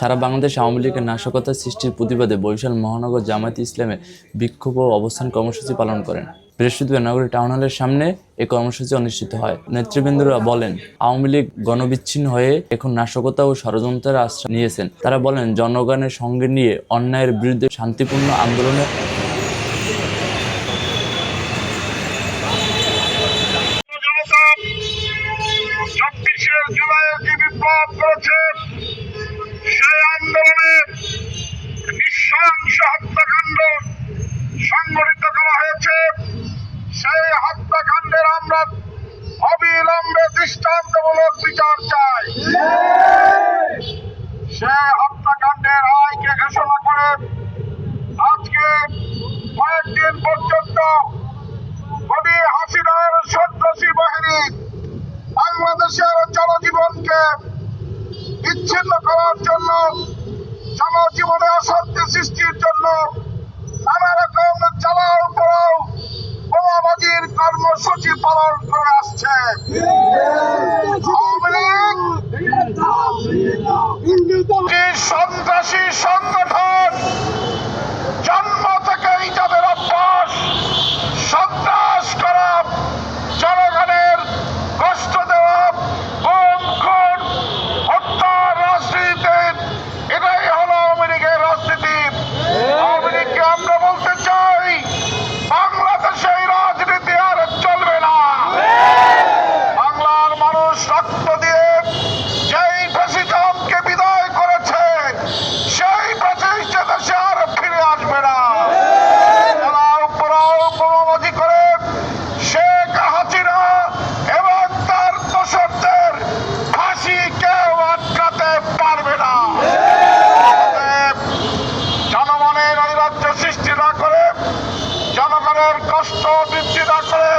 সারা বাংলাদেশ আওয়ামী লীগের নাশকতা সৃষ্টির প্রতিবাদে বরিশাল মহানগর জামায়াত ইসলামে বিক্ষোভ ও অবস্থান কর্মসূচি পালন করেন। বৃহস্পতিবার নগরী টাউন হলের সামনে এই কর্মসূচি অনুষ্ঠিত হয়। নেতৃবৃন্দরা বলেন, আওয়ামী লীগ গণবিচ্ছিন্ন হয়ে এখন নাশকতা ও ষড়যন্ত্রের আশ্রয় নিয়েছেন। তারা বলেন, জনগণের সঙ্গে নিয়ে অন্যায়ের বিরুদ্ধে শান্তিপূর্ণ আন্দোলনে বিপ্লব সেই আন্দোলনে নিঃসংস হত্যাকাণ্ড সংগঠিত করা হয়েছে। সেই হত্যাকাণ্ডের আমরা অবিলম্বে দৃষ্টান্তমূলক বিচার চাই। সেই হত্যাকাণ্ডের রায়কে ঘোষণা করে আজকে কয়েকদিন পর্যন্ত বিচ্ছিন্ন করার জন্য জনজীবনে অশান্তি সৃষ্টির জন্য নানা রকম চালাও পড়াও বোমাবাজির কর্মসূচি পালন করে আসছে। সন্ত্রাসী সংগঠন না করে জনগণের কষ্ট বৃদ্ধি না করে।